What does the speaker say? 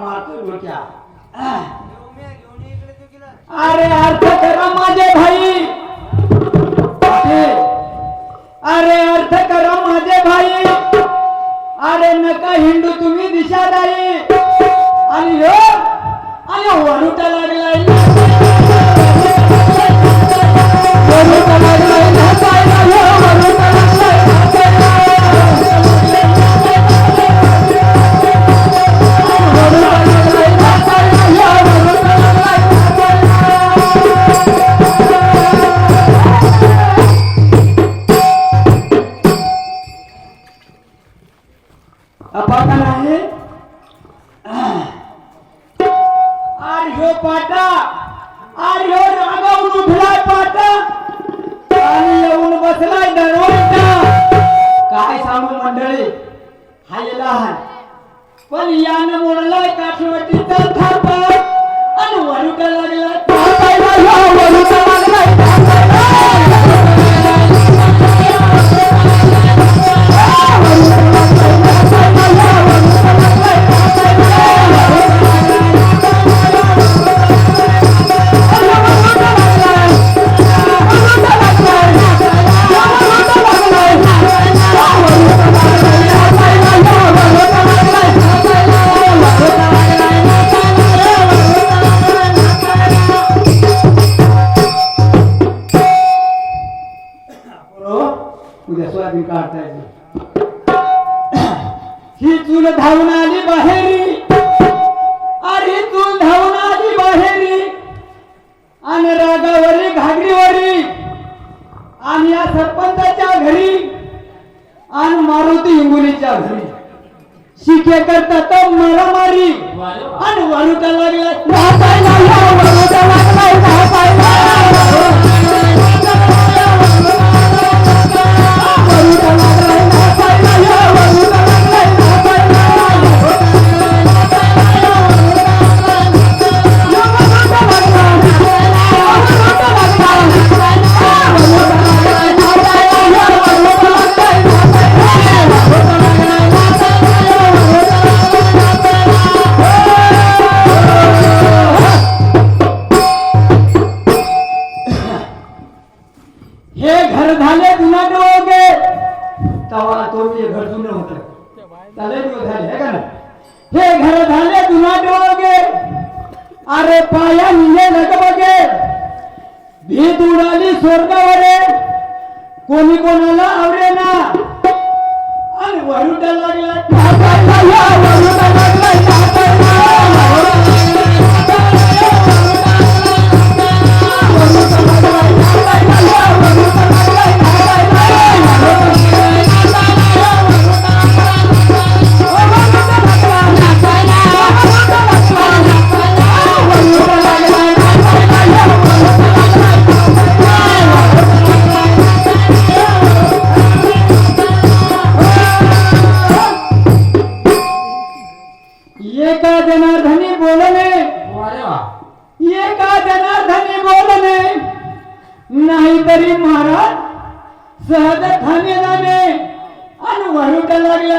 मारतोय डोक्या अरे अर्थ करा माझे भाई. अरे अर्थ करा माझे भाई. अरे नका हिंदू तुम्ही दिशादाई आणि आणि वरुटा लागला. आर्यो पाटा आर्यो हो, रागावून उठलाय पाटा. आणि येऊन बसलाय दरवाजा. काय सांगू मंडळी? हाय लहान. पण यानं मोडलाय काठवटीचा थापा. उद्या सोयाबीन काढता येईल ही चूल धावून आली बाहेरी. अरे चूल धावून आली बाहेरी. आणि रागावरी घागरीवरी. आणि या सरपंचाच्या घरी. आणि मारुती हिंगोलीच्या घरी. शिके करता तो मारामारी. आणि वरुटा लागला तवा घर जुनं होत. त्याला दिवस झाले हे का ना हे घर झाले जुना डोगे अरे पाया निघे नगबगे भीत उडाली स्वर्गावरे. कोणी कोणाला आवरे ना. आणि वरुटा लागला एका जनार्दनी बोलणे नाहीतरी महाराज सहज ठाणे जाणे. आणि वरुटा लागला